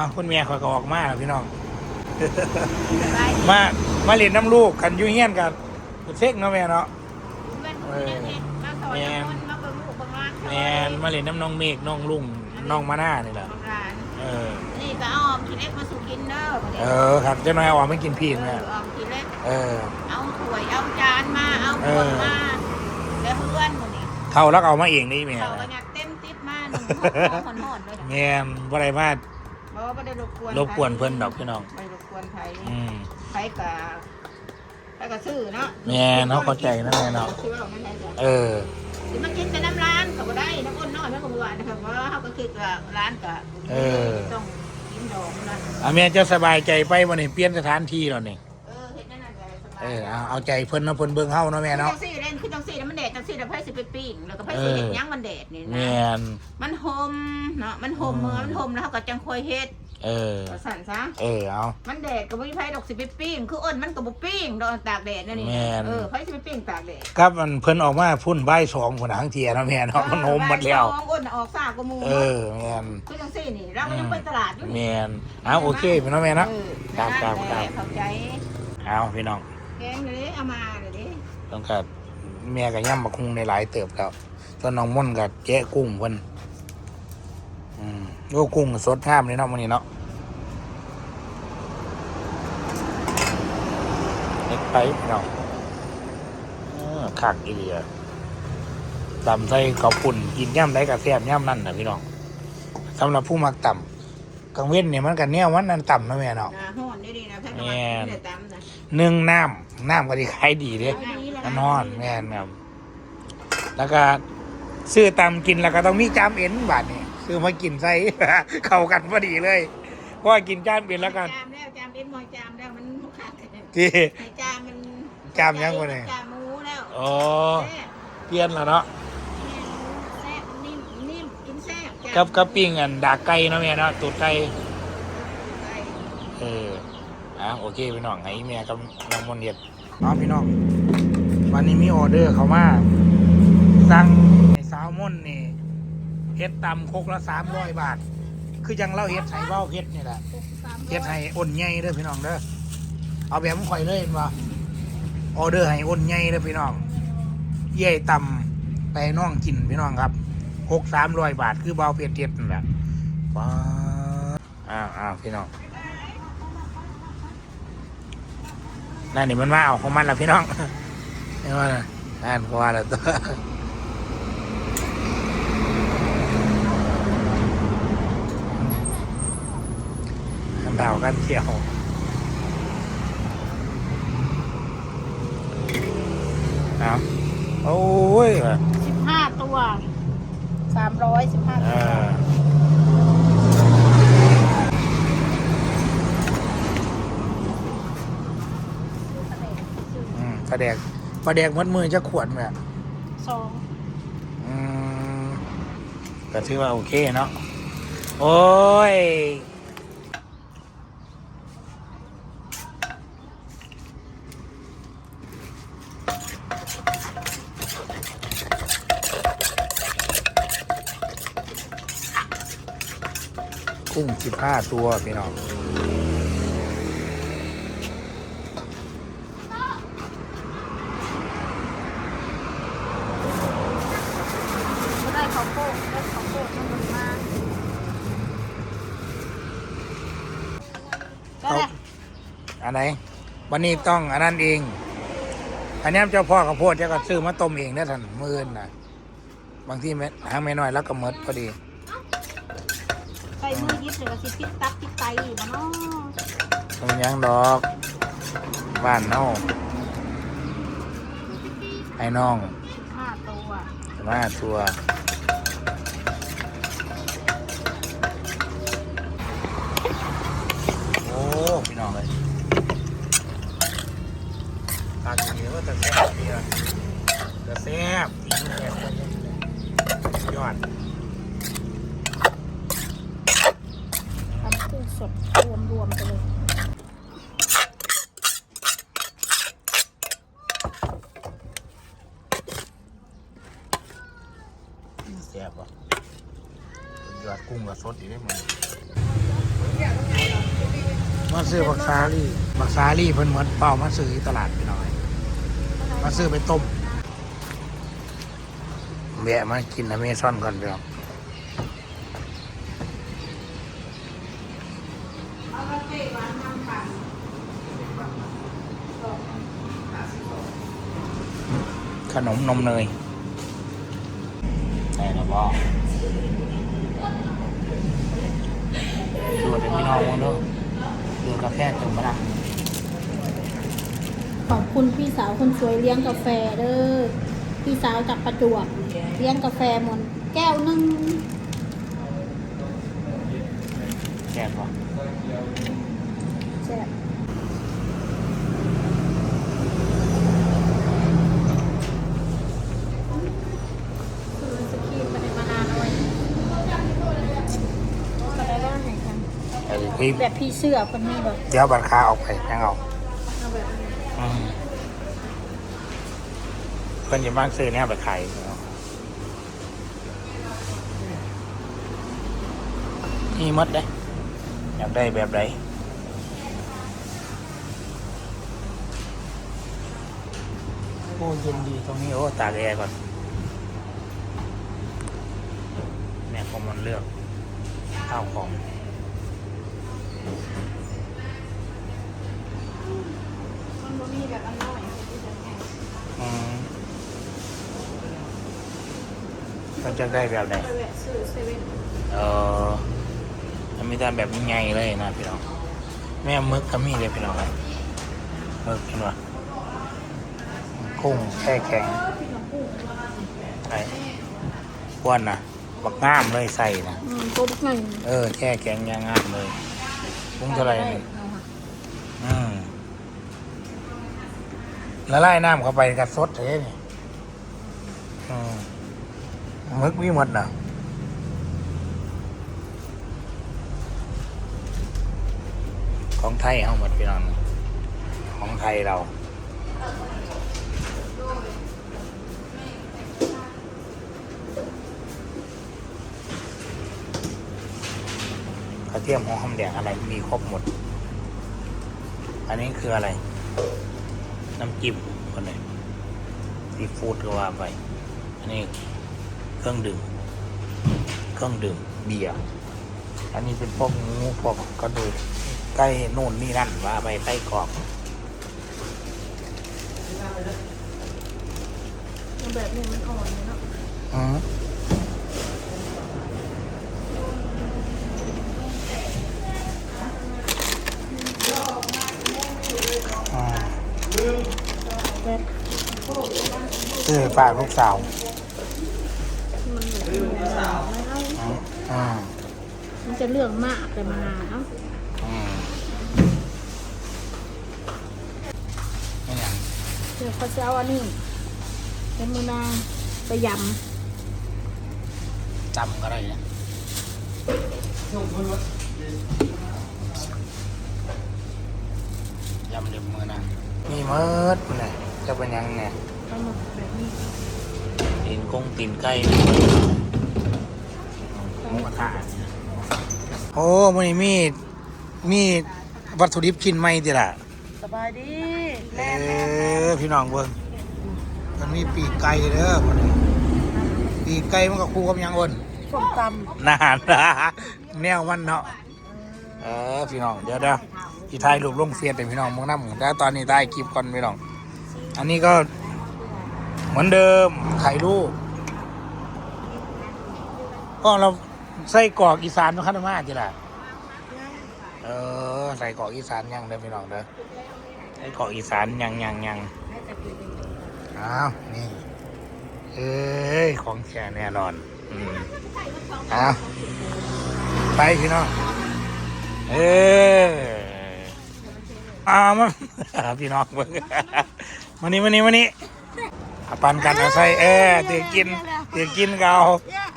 อ้าวคุณเมียคอยก็ออกมาแล้วพี่น้องสบายดีมา มาเล่นน้ำลูกกันอยู่เฮียนกันเซ็กเนาะแม่เนาะเพื่อนเพื่อนเนี่ยมาสอนคนมาเบิ่งลูกเบิ่งหลานแมนมาเล่นน้ำน้องเมฆน้องลุงน้องมาหน้านี่แหละเบิ่งหลานเออ นี่ก็เอาออมขี้เล็กมาสู่กินเด้อบัดนี้เออครับเจ้าน้อยเอาออกไม่กินพีเอนอแม่ออมขี้เล็ก เออ เอาถ้วยเอาจานมา เอาพวงมาแล้วเพื่อนหมดนี่เขาแล้วเอามาเองนี่แม่เขาก็อยากเต็มติ๊บมาหนึ่งหอนหอนๆเลยแมนบ่ได้มา เพราะว่าไม่ได้รบกวนรบกวนเพิ่นดอกพี่น้องไม่รบกวนใครอืมใครกับใครกับซื้อเนาะแม่เนาะเข้าใจนะแม่เนาะ ซื้อเอานั่นแหละจ้ะ เออ สิมันกินแต่น้ำร้านก็บ่ได้น้ำอ้นน้อยมันก็บ่ว่านะครับเพราะว่าเขาก็คิดว่าร้านก็เออ ต้องกินดอกนะอะแม่จะสบายใจไปวันนี้เปลี่ยนสถานที่แล้วนี่เออเฮ็ดนั่นน่ะได้สบาย เออเอาเอาใจเพิ่นเนาะเพิ่นเบิ่งเฮาเนาะแม่จัเนาะงซี่เล่นคือจังซี่แล้วมันแดดจังซี่แล้วไผสิไปปิ้งแล้วก็ไผเอสิอเฮ็ดหยังมันแดดนี่แมนะ นมันห่มเนาะมันห่มอืมเมื่อมันห่มแล้วเขาก็จังค่อยเฮ็ดเออก็สั่นซะ เออเอา มันแดดก็บ่มีไผดอกสิไปปิ้งคืออ้นมันก็บ่ปิ้งดอกตากแดดนั่นนี่แม่น เออไผสิไปปิ้งตากแดดครับมันเพิ่นออกมาพุ่นใบายสองผนหางเทียเนาะแม่เนาะมันโฮมหมดแล้วเอออ้นน่ะออกซากกว่าหมู่เออแมนคือจังซี่นี่เราก็ยังไปตลาดอยู่แมนี่นเอาโอเคพี่น้องแม่เนาะ เออครับครับครับ เข้าใจ เอาพี่น้อง แกงเลยเอามาเลยดิต้องกัดแม่กับย่ำบักคุงในหลายเติบแล้วตอนน้องม่อนกับแกะกุ้งเพิ่นอืมโอ้กุ้งสดงามเลยเนาะมื้อนี้เนาะเล็กไปพี่น้องเออคักอีเดียตำใส่ข้าวปุ่นกินย่ำได้กับแซ่บย่ำนั่นนะพี่น้องสำหรับผู้มักต่ำกังเว้นเนี่ยมันกันแนววันนั้นต่ำนะแม่เนาะนะห่อนได้ดีนะแพ็คแม่น้ำมันไม่ได้ตำนะหนึ่งน้ำ น้ำก็ดีขายดีเด้อันนี้แหละก็นอนแม่นครับ แล้วก็ซื้อตำกินแล้วก็ต้องมีจามเอ็นบาทนี่ซื้อมากินใส่เข้ากันพอดีเลยเพราะว่ากินจามเอ็นแล้วกันจามแล้วจามเอ็นมอยจามแล้วมันขาดที่ให้จามมันจามยังวะเนี่ยจามหมูแล้วอ๋อแซ่บเปลี่ยนแล้วเนาะแซ่บนิ่มนิ่มกินแซ่บจามกับกับปิ้งอันดากไก่เนาะแม่เนาะตูดไก่ไก่เออ อะโอเคพี่น้องให้แม่กับน้องมนต์เฮ็ดอ๋อพี่น้อง วันนี้มีออเดอร์เขามา สั่งให้สาวมนนี่เฮ็ดตำคกละสามร้อยบาท คือจังเล่าเฮ็ดไห้เบ้าเฮ็ดนี่แหละเฮ็ดให้อ้นใหญ่เด้อพี่น้องเด้อเอาแบบข่อยเลยเห็นบ่ออเดอร์ให้อ้นใหญ่เด้อพี่น้องเย่ตำไปน้องกินพี่น้องครับหกสามร้อยบาทคือเบาเพียรเทียดนั่นแหละว้าอ้าวอ้าวพี่น้อง นั่นนี่มันมาเอาของมันล้วพี่น้องนี่ว่าน่ะนั่นก็ว่าแล้วตัวกันดาวกันเที่ยวเอาโอ้ยสิบห้าตัวสามร้อยสิบห้าตัว ออืมปลา แดกปลาแดกมัดมือจะขวดไหมอะสองอืมก็ถือว่าโอเคเนาะโอ้ยกุ้งสิบห้าตัวพี่น้อง ก็ ได้ข้าวโพดได้ข้าวโพดมันมาก็ได้อันไหน วันนี้ต้องอันนั้นเอง อันนี้เจ้าพ่อข้าวโพดเจ้าก็ซื้อมาต้มเองได้ทันมื่นนะบางที่แม่หางไม่น้อยแล้วก็หมดพอดีใส่มือยิบหรือว่าสิพิษตับพิษไตอยู่บ่เนาะตรงยังดอกบ้านเน่าให้น้องห้าตัวมาตัวโอ้พี่น้องเลยตาดีว่าจะแซ่บดีละจะแซ่บอีกแซ่บยอดทำกุ้งสดรวมรวมๆไปเลยแซ่บว่ะยอดกุ้งกับสดอีกได้มั้ยมาซื้อบักซาลี่บักซาลี่เพิ่นเหมือนเปล่ามาซื้อที่ตลาดพี่น้อย มาซื้อไปต้มแวะมากินอเมซอนก่อนพี่น้องขนมนมเนยใช่แล้วก็ดูเป็นพี่น้องมึง เด้อดูกาแฟถึงมาละขอบคุณพี่สาวคนสวยเลี้ยงกาแฟเด้อพี่สาวจากประจวบเลี้ยงกาแฟหมดแก้วหนึง แซ่บปะ แซ่บคือสกีนไปในมานานเลยก็ได้ว่าไหนกัน ไอ้ พี่แบบพี่เสื้อคนนี้แบบเดี๋ยวบัตรคาออกไปยังเอาเอาแบบนี้อืมเพื่อนจะบ้านซื้อเนี่ยไปขายเอานี่หมดเลยอยากได้แบบไหนโอ้เย็นดีตรงนี้โอ้ตากแอร์ก่อนแม่คอมมันเลือกข้าวของ มันบ่มีแบบอันน้อยที่จะแพงอืมมันจะได้แบบไหนไปแวะซื้อเซเว่นเออมันมีแต่แบบใหญ่เลยนะพี่น้อง แม่มึกก็มีเลยพี่น้องเลยมึกเห็นปะกุ้งแช่แข็งพี่น้องกุ้งไอ้อ้วนนะบักง่ามเลยใส่นะ อืมตัวหนึ่งเออแช่แข็งยางงามเลย กุ้งเท่าไหร่นี่อืมแล้วไล่น้ำเข้าไปกับสดเลยนี่อืมมึกมีหมดนะของไทยเอาหมดพี่น้องของไทยเรา กระเทียมหอมแดงอะไรมีครบหมด อันนี้คืออะไร น้ำจิ้มคนไหนซีฟู้ดก็ว่าไป อันนี้เครื่องดื่ม เครื่องดื่มเบียร์ อันนี้เป็นพวกงูพวกกระดูกใกล้โน่นนี่นั่นว่าไปใต้กรอบแบบนี้มันอ่อนเลยเนาะ ซื้อฝากลูกสาวมันเหมือนไม่เอาอืมอืมมันจะเรื่องมากแต่มานานเอ้าอืมนี่อย่างเดี๋ยวเขาจะเอาอันนี้เป็นมือนางไปยจำก็ได้นะยำเด็บมือนะมีเมิดเลย จะเป็นยังไงำเอามาแบบนี้ตีนกงตีนไก่หมูกระทะโอ้มันนี้มีมีวัตถุดิบชิ้นใหม่ติล่ะ สบายดีเออพี่น้องเบิ่งมันมีปีกไก่เด้อมันนี้ปีกไก่มันก็คู่กับหยังอ้นส้มตนานนะแนวมันเนาะเออพี่น้องเดี๋ยวเดี๋ยวที่ถ่ายรูปลงเฟียดแต่พี่น้องมองน้ำแต่ตอนนี้ถ่ายคลิปก่อนพี่น้อง อันนี้ก็เหมือนเดิมถ่ายรูปก็เราใส่กรอกอีสานมาคันมาจีละเออใส่กรอกอีสานยังเด้อพี่น้องเด้อใส่กรอกอีสานยังยังยังอ้าวนี่เอ้ยของแค่แน่นอนอืมอ้าวไปพี่น้องเอออ้าวมาพี่น้องเบิ่ง มานี่มานี่มานี่เอาปันกันเอาใส่เออเตือกินเตือกินเกา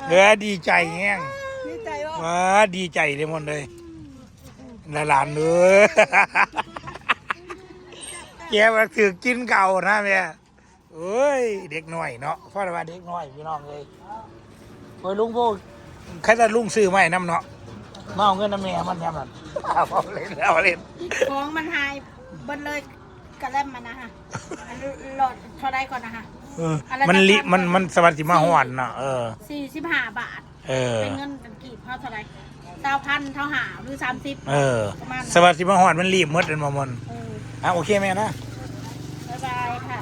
เออดีใจแห้งำนี่ใจว่าว้าดีใจเลยหมดเลยหลานๆเนื้อแกมาถือกินเก่านะแม่เอ้ยเด็กน้อยเนาะพ่อว่าเด็กน้อยพี่น้องเลยโอ้ยลุงโบใครจะลุงซื้อมาให้น้ำเนาะมาเอาเงินน้ำแม่มันแทนมันเอาเล่นเอาเล่นของมันหายเบิ้เลย กระแลมมันนะฮะอันหลอดเท่าไรก่อนนะฮะ เอออะไรมันลิกันมันมันสวัสดิมาหอนน่ะ เออ สี่สิบห้าบาท เออ เป็นเงินกันกี่เท่าเท่าไรเก้าพันเท่าหาหรือสามสิบเออ ประมาณสวัสดิมาหอนมันรีบหมดเป็นมามันเอออะโอเคแม่นะ บ๊ายบายค่ะ